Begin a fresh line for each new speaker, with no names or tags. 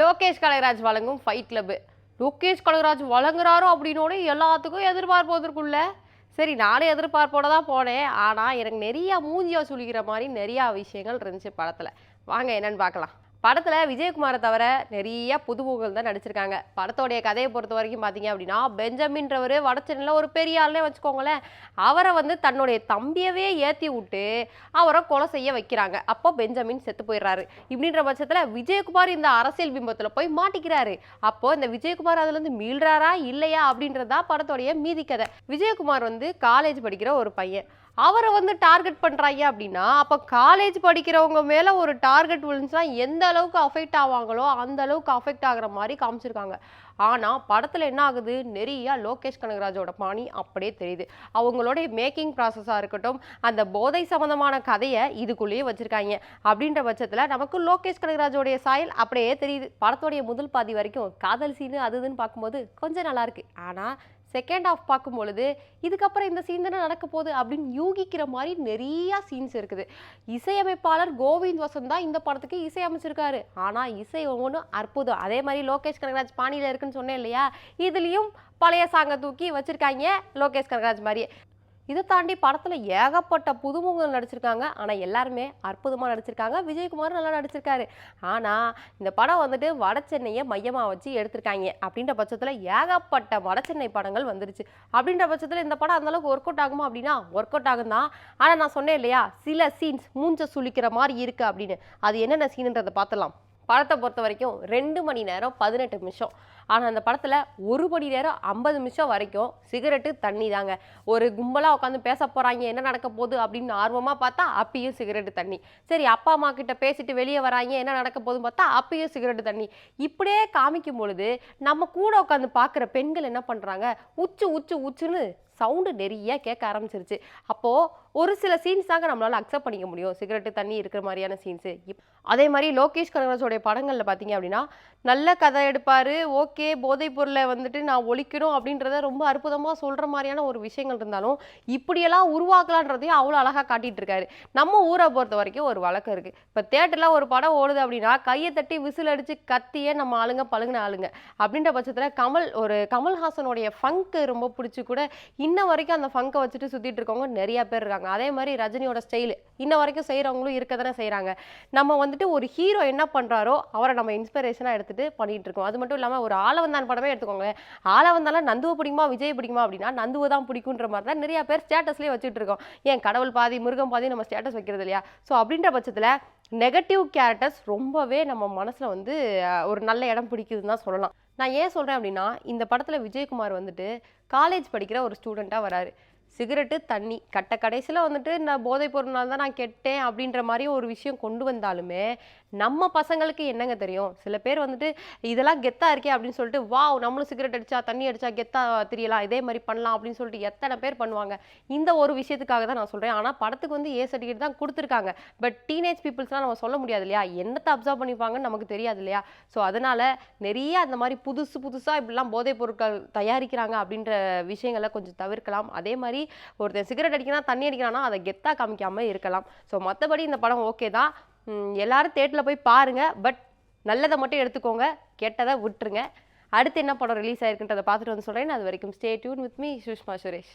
லோகேஷ் கனகராஜ் வழங்கும் fight club Lokesh Kanagaraj வழங்குறாரோ அப்படின்னோட எல்லாத்துக்கும் எதிர்பார்ப்பு வந்திருக்குல்ல சரி நானும் எதிர்பார்ப்போட தான் போனேன். ஆனால் எனக்கு நிறையா மூஞ்சியாக சொல்லிக்கிற மாதிரி நிறையா விஷயங்கள் இருந்துச்சு படத்தில். வாங்க என்னன்னு பார்க்கலாம். படத்தில் விஜயகுமாரை தவிர நிறைய புதுமுகங்கள் தான் நடிச்சிருக்காங்க. படத்தோடைய கதையை பொறுத்த வரைக்கும் பார்த்தீங்க அப்படின்னா பெஞ்சமின்றவர் வடச்சென்னில் ஒரு பெரிய ஆள்னே வச்சுக்கோங்களேன். அவரை வந்து தன்னுடைய தம்பியவே ஏற்றி விட்டு அவரை கொலை செய்ய வைக்கிறாங்க. அப்போ பெஞ்சமின் செத்து போயிடுறாரு. இப்படின்ற பட்சத்தில் விஜயகுமார் இந்த அரசியல் பிம்பத்தில் போய் மாட்டிக்கிறாரு. அப்போ இந்த விஜயகுமார் அதுலேருந்து மீள்றாரா இல்லையா அப்படின்றதா படத்தோடைய மீதி கதை. விஜயகுமார் வந்து காலேஜ் படிக்கிற ஒரு பையன். அவரை வந்து டார்கெட் பண்ணுறாங்க அப்படின்னா அப்போ காலேஜ் படிக்கிறவங்க மேலே ஒரு டார்கெட் விழுந்துச்சுன்னா எந்த அளவுக்கு அஃபெக்ட் ஆவாங்களோ அந்த அளவுக்கு அஃபெக்ட் ஆகிற மாதிரி காமிச்சிருக்காங்க. ஆனால் படத்தில் என்ன ஆகுது? நிறைய லோகேஷ் கனகராஜோட பாணி அப்படியே தெரியுது. அவங்களுடைய மேக்கிங் ப்ராசஸாக இருக்கட்டும் அந்த போதை சம்மந்தமான கதையை இதுக்குள்ளேயே வச்சுருக்காங்க. அப்படின்ற பட்சத்தில் நமக்கு லோகேஷ் கனகராஜோடைய சாயல் அப்படியே தெரியுது. படத்தோடைய முதல் பாதி வரைக்கும் காதல் சீனு அது இதுன்னு பார்க்கும்போது கொஞ்சம் நல்லாயிருக்கு ஆனால் செகண்ட் ஆஃப் பார்க்கும் பொழுது இதுக்கப்புறம் இந்த சீன் தானே நடக்க போகுது அப்படின்னு யூகிக்கிற மாதிரி நிறைய சீன்ஸ் இருக்குது. இசையமைப்பாளர் கோவிந்த் வசந்த் தான் இந்த படத்துக்கு இசையமைச்சிருக்காரு ஆனால் இசை ஒவ்வொன்றும் அற்புதம். அதே மாதிரி லோகேஷ் கனகராஜ் பாணியில் இருக்குன்னு சொன்னேன் இல்லையா? இதுலேயும் பழைய சாங்கை தூக்கி வச்சுருக்காங்க லோகேஷ் கனகராஜ் மாதிரியே. இதை தாண்டி படத்தில் ஏகப்பட்ட புதுமுகங்கள் நடிச்சிருக்காங்க. ஆனால் எல்லாருமே அற்புதமாக நடிச்சிருக்காங்க. விஜயகுமார் நல்லா நடிச்சிருக்காரு. ஆனால் இந்த படம் வந்துட்டு வட சென்னையை மையமாக வச்சு எடுத்திருக்காங்க. அப்படின்ற பட்சத்தில் ஏகப்பட்ட வட சென்னை படங்கள் வந்துருச்சு. அப்படின்ற பட்சத்தில் இந்த படம் அந்தளவுக்கு ஒர்க் அவுட் ஆகுமா அப்படின்னா ஒர்க் அவுட் ஆகும் தான் ஆனால் நான் சொன்னேன் இல்லையா? சில சீன்ஸ் மூஞ்ச சுளிக்கிற மாதிரி இருக்குது அப்படின்னு. அது என்னென்ன சீனுன்றதை பார்த்துலாம் படத்தை பொறுத்த வரைக்கும் ரெண்டு மணி நேரம் பதினெட்டு நிமிஷம். ஆனால் அந்த படத்தில் ஒரு மணி நேரம் ஐம்பது நிமிஷம் வரைக்கும் சிகரெட்டு தண்ணி தாங்க. ஒரு கும்பலாக உட்காந்து பேச போகிறாங்க என்ன நடக்க போகுது அப்படின்னு ஆர்வமாக பார்த்தா அப்பயும் சிகரெட்டு தண்ணி. சரி அப்பா அம்மா கிட்ட பேசிட்டு வெளியே வராங்க என்ன நடக்க போகுதுன்னு பார்த்தா அப்பயும் சிகரெட்டு தண்ணி. இப்படியே காமிக்கும் பொழுது நம்ம கூட உட்காந்து பார்க்குற பெண்கள் என்ன பண்ணுறாங்க உச்சு உச்சு உச்சுன்னு சவுண்டு நிறைய கேட்க ஆரம்பிச்சிருச்சு. அப்போது ஒரு சில சீன்ஸ் தாங்க நம்மளால் அக்செப்ட் பண்ணிக்க முடியும். சிகரெட்டு தண்ணி இருக்கிற மாதிரியான சீன்ஸு அதே மாதிரி லோகேஷ் கனகராஜோடைய படங்களில் பார்த்தீங்க அப்படின்னா நல்ல கதை எடுப்பார். ஓகே போதைப் பொருளை வந்துட்டு நான் ஒழிக்கணும் அப்படின்றத ரொம்ப அற்புதமாக சொல்கிற மாதிரியான ஒரு விஷயங்கள் இருந்தாலும் இப்படியெல்லாம் உருவாக்கலான்றதையும் அவ்வளோ அழகாக காட்டிகிட்டு இருக்காரு. நம்ம ஊரை பொறுத்த வரைக்கும் ஒரு வழக்கம் இருக்குது இப்போ தேட்டரில் ஒரு படம் ஓடுது அப்படின்னா கையை தட்டி விசில் அடித்து கத்தியே நம்ம ஆளுங்க பழுங்கின ஆளுங்க. அப்படின்ற பட்சத்தில் கமல் ஒரு கமல்ஹாசனுடைய ஃபங்க்கு ரொம்ப பிடிச்சி கூட இன்ன வரைக்கும் அந்த ஃபங்கை வச்சுட்டு சுற்றிட்டு இருக்கவங்க நிறைய பேர் இருக்காங்க. அதே மாதிரி ரஜினியோட ஸ்டைலு இன்ன வரைக்கும் செய்கிறவங்களும் இருக்க தானே செய்கிறாங்க நம்ம வந்துட்டு ஒரு ஹீரோ என்ன பண்ணுறாரோ அவரை நம்ம இன்ஸ்பிரேஷனாக எடுத்துகிட்டு பண்ணிகிட்டு இருக்கோம். அது மட்டும் இல்லாமல் ஒரு ஆளவந்தான் படமே எடுத்துக்கோங்களேன். ஆளவந்தாலும் நந்துவை பிடிக்குமா விஜய் பிடிக்குமா அப்படின்னா நந்துவை தான் பிடிக்குன்ற மாதிரி தான் நிறைய பேர் ஸ்டேட்டஸ்லேயே வச்சுட்டு இருக்கோம். ஏன் கடவுள் பாதி முருகம் பாதி நம்ம ஸ்டேட்டஸ் வைக்கிறது இல்லையா? ஸோ அப்படின்ற பட்சத்தில் நெகட்டிவ் கேரக்டர்ஸ் ரொம்பவே நம்ம மனசில் வந்து ஒரு நல்ல இடம் பிடிக்குதுன்னு தான் சொல்லலாம். நான் ஏன் சொல்கிறேன் அப்படின்னா இந்த படத்தில் விஜயகுமார் வந்துட்டு காலேஜ் படிக்கிற ஒரு ஸ்டூடெண்ட்டாக வராரு. சிகரெட்டு தண்ணி. கட்ட கடைசியில் வந்துட்டு நான் போதைப் பொருள்னால தான் நான் கெட்டேன் அப்படின்ற மாதிரி ஒரு விஷயம் கொண்டு வந்தாலுமே நம்ம பசங்களுக்கு என்னங்க தெரியும்? சில பேர் வந்துட்டு இதெல்லாம் கெத்தாக இருக்கே அப்படின்னு சொல்லிட்டு வாவ் நம்மளும் சிகரெட் அடித்தா தண்ணி அடித்தா கெத்தாக தெரியலாம் இதே மாதிரி பண்ணலாம் அப்படின்னு சொல்லிட்டு எத்தனை பேர் பண்ணுவாங்க. இந்த ஒரு விஷயத்துக்காக தான் நான் சொல்கிறேன் ஆனால் படத்துக்கு வந்து ஏ சர்டிஃபிகேட் தான் கொடுத்துருக்காங்க. பட் டீனேஜ் பீப்புள்ஸ்லாம் நம்ம சொல்ல முடியாது இல்லையா? என்னத்தை அப்சர்வ் பண்ணிப்பாங்கன்னு நமக்கு தெரியாது இல்லையா? ஸோ அதனால் நிறைய அந்த மாதிரி புதுசு புதுசாக இப்படிலாம் போதைப் பொருட்கள் தயாரிக்கிறாங்க அப்படின்ற விஷயங்களை கொஞ்சம் தவிர்க்கலாம். அதே மாதிரி ஒருத்தன் சிகரெட் அடிக்கிறான் தண்ணி அடிக்கிறான்னா அதை கெத்தா காமிக்காம இருக்கலாம். ஸோ மற்றபடி இந்த படம் ஓகே தான். எல்லோரும் எல்லாரும் தேட்டரில் போய் பாருங்க. பட் நல்லதை மட்டும் எடுத்துக்கோங்க. கெட்டதை விட்டுருங்க. அடுத்து என்ன படம் ரிலீஸ் ஆயிருக்குன்றதை பார்த்துட்டு வந்து சொல்கிறேன் அது வரைக்கும் stay tune with me Sushma Suresh